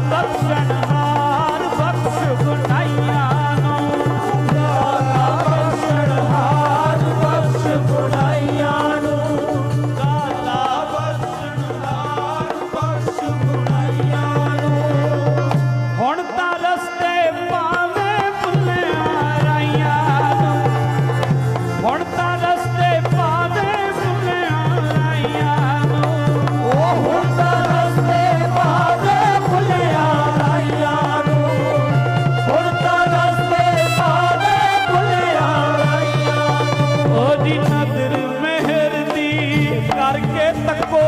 above sand. ਨਦਰ ਮਹਿਰ ਦੀ ਕਰਕੇ ਤੱਕੋ